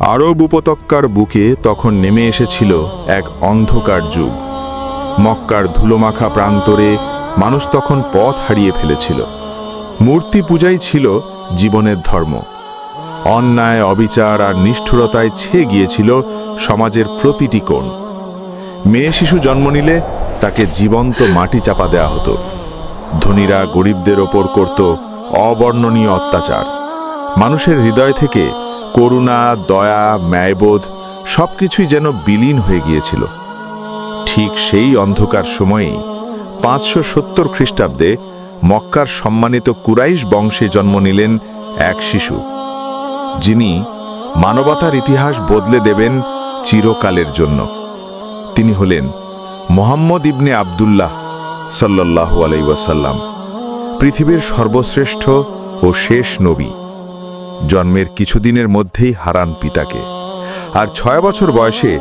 আরব উপত্যকার বুকে তখন নেমে এসেছিল এক অন্ধকার যুগ। মক্কার ধুলোমাখা প্রান্তরে মানুষ তখন পথ হারিয়ে ফেলেছিল। মূর্তি পূজাই ছিল জীবনের ধর্ম। অন্যায়, অবিচার আর নিষ্ঠুরতায় ছেয়ে গিয়েছিল সমাজের প্রতিটি কোণ। মেয়ে শিশু জন্ম নিলে তাকে জীবন্ত মাটি চাপা দেয়া হতো। ধনীরা গরিবদের ওপর করত অবর্ণনীয় অত্যাচার। মানুষের হৃদয় থেকে করুণা, দয়া, ন্যায়বোধ সবকিছুই যেন বিলীন হয়ে গিয়েছিল। ঠিক সেই অন্ধকার সময়েই পাঁচশো সত্তর খ্রিস্টাব্দে মক্কার সম্মানিত কুরাইশ বংশে জন্ম নিলেন এক শিশু। যিনি মানবতার ইতিহাস বদলে দেবেন চিরকালের জন্য। তিনি হলেন মোহাম্মদ ইবনে আবদুল্লাহ সাল্লাল্লাহু আলাই ওয়াসাল্লাম, পৃথিবীর সর্বশ্রেষ্ঠ ও শেষ নবী। জন্মের কিছুদিনের মধ্যেই হারান পিতাকে। আর ছয় বছর বয়সে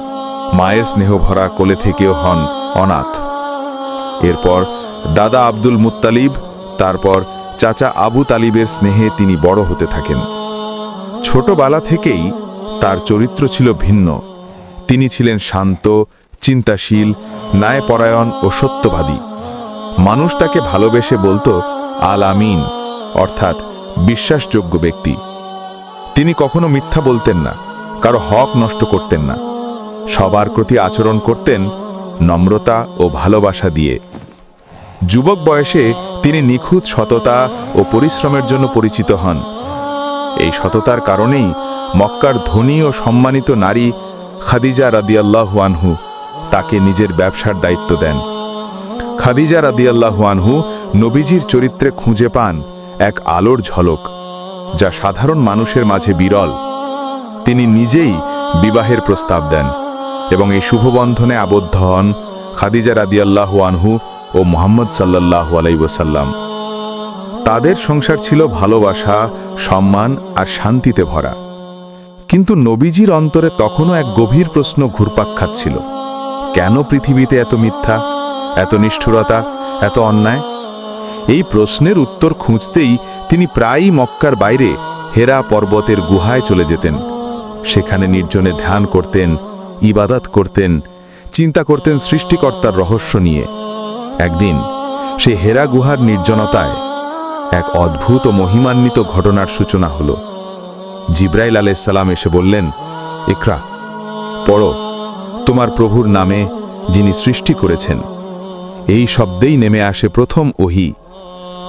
মায়ের স্নেহভরা কোলে থেকেও হন অনাথ। এরপর দাদা আব্দুল মুত্তালিব, তারপর চাচা আবু তালিবের স্নেহে তিনি বড় হতে থাকেন। ছোটবেলা থেকেই তার চরিত্র ছিল ভিন্ন। তিনি ছিলেন শান্ত, চিন্তাশীল, ন্যায়পরায়ণ ও সত্যবাদী। মানুষ তাকে ভালোবেসে বলতো আল আমিন, অর্থাৎ বিশ্বাসযোগ্য ব্যক্তি। তিনি কখনো মিথ্যা বলতেন না, কারও হক নষ্ট করতেন না। সবার প্রতি আচরণ করতেন নম্রতা ও ভালোবাসা দিয়ে। যুবক বয়সে তিনি নিখুঁত সততা ও পরিশ্রমের জন্য পরিচিত হন। এই সততার কারণেই মক্কার ধনী ও সম্মানিত নারী খাদিজা রাদিয়াল্লাহু আনহু তাকে নিজের ব্যবসার দায়িত্ব দেন। খাদিজা রাদিয়াল্লাহু আনহু নবীজির চরিত্রে খুঁজে পান এক আলোর ঝলক। যা সাধারণ মানুষের মাঝে বিরল, তিনি নিজেই বিবাহের প্রস্তাব দেন এবং এই শুভবন্ধনে আবদ্ধ হন খাদিজা রাদিয়াল্লাহু আনহু ও মোহাম্মদ সাল্লাল্লাহু আলাই ওসাল্লাম তাদের সংসার ছিল ভালোবাসা, সম্মান আর শান্তিতে ভরা। কিন্তু নবীজির অন্তরে তখনও এক গভীর প্রশ্ন ঘুরপাক খাচ্ছিল। কেন পৃথিবীতে এত মিথ্যা, এত নিষ্ঠুরতা, এত অন্যায়? এই প্রশ্নের উত্তর খুঁজতেই তিনি প্রায়ই মক্কার বাইরে হেরা পর্বতের গুহায় চলে যেতেন। সেখানে নির্জনে ধ্যান করতেন, ইবাদত করতেন, চিন্তা করতেন সৃষ্টিকর্তার রহস্য নিয়ে। একদিন সে হেরা গুহার নির্জনতায় এক অদ্ভুত ও মহিমান্বিত ঘটনার সূচনা হল। জিব্রাইল আলাইসাল্লাম এসে বললেন, ইকরা, পড়ো। তোমার প্রভুর নামে যিনি সৃষ্টি করেছেন, এই শব্দেই নেমে আসে প্রথম ওহি।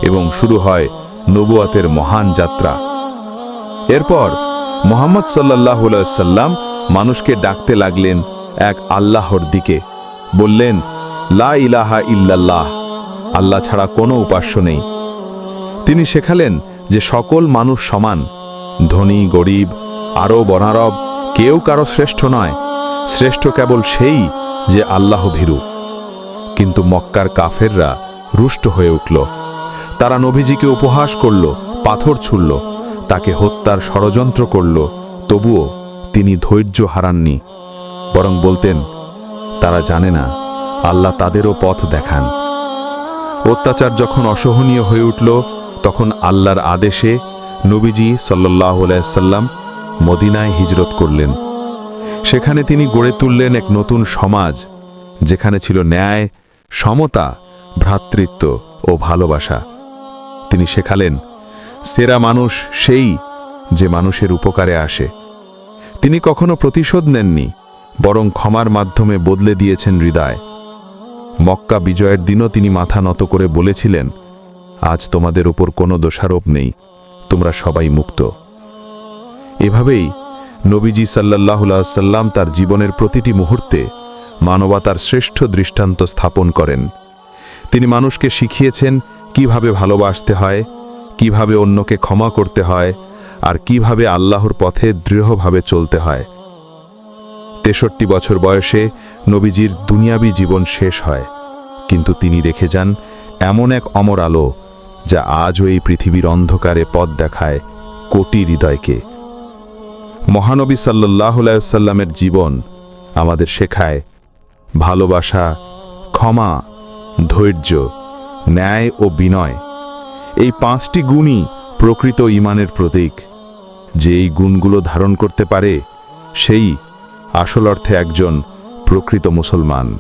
এবং শুরু হয় নবুয়াতের মহান যাত্রা। এরপর মোহাম্মদ সাল্লাহ সাল্লাম মানুষকে ডাকতে লাগলেন এক আল্লাহর দিকে। বললেন, লা ইলাহা ইল্লাল্লাহ, আল্লাহ ছাড়া কোনো উপাস্য নেই। তিনি শেখালেন যে সকল মানুষ সমান, ধনী, গরিব আরব অনারব কেউ কারও শ্রেষ্ঠ নয়। শ্রেষ্ঠ কেবল সেই যে আল্লাহ ভীরু কিন্তু মক্কার কাফেররা রুষ্ট হয়ে উঠল। তারা নবীজিকে উপহাস করল, পাথর ছুড়ল, তাকে হত্যার ষড়যন্ত্র করল, তবুও তিনি ধৈর্য হারাননি, বরং বলতেন, তারা জানে না, আল্লাহ তাদেরও পথ দেখান। অত্যাচার যখন অসহনীয় হয়ে উঠল, তখন আল্লাহর আদেশে নবীজি সাল্লাহ সাল্লাম মদিনায় হিজরত করলেন। সেখানে তিনি গড়ে তুললেন এক নতুন সমাজ, যেখানে ছিল ন্যায়, সমতা, ভ্রাতৃত্ব ও ভালোবাসা। তিনি শেখালেন, সেরা মানুষ সেই যে মানুষের উপকারে আসে। তিনি কখনো প্রতিশোধ নেননি, বরং ক্ষমার মাধ্যমে বদলে দিয়েছেন হৃদয়। মক্কা বিজয়ের দিনও তিনি মাথা নত করে বলেছিলেন, আজ তোমাদের উপর কোনো দোষারোপ নেই, তোমরা সবাই মুক্ত। এভাবেই নবীজি সাল্লাহ সাল্লাম তার জীবনের প্রতিটি মুহূর্তে মানবতার শ্রেষ্ঠ দৃষ্টান্ত স্থাপন করেন। তিনি মানুষকে শিখিয়েছেন কীভাবে ভালোবাসতে হয়, কীভাবে অন্যকে ক্ষমা করতে হয়, আর কীভাবে আল্লাহর পথে দৃঢ়ভাবে চলতে হয়। তেষট্টি বছর বয়সে নবীজির দুনিয়াবি জীবন শেষ হয়, কিন্তু তিনি রেখে যান এমন এক অমর আলো যা আজও এই পৃথিবীর অন্ধকারে পথ দেখায় কোটি হৃদয়কে। মহানবী সাল্লাহ সাল্লামের জীবন আমাদের শেখায় ভালোবাসা, ক্ষমা ধৈর্য, ন্যায় ও বিনয়। এই পাঁচটি গুণই প্রকৃত ইমানের প্রতীক। যে এই গুণগুলো ধারণ করতে পারে, সেই আসল অর্থে একজন প্রকৃত মুসলমান।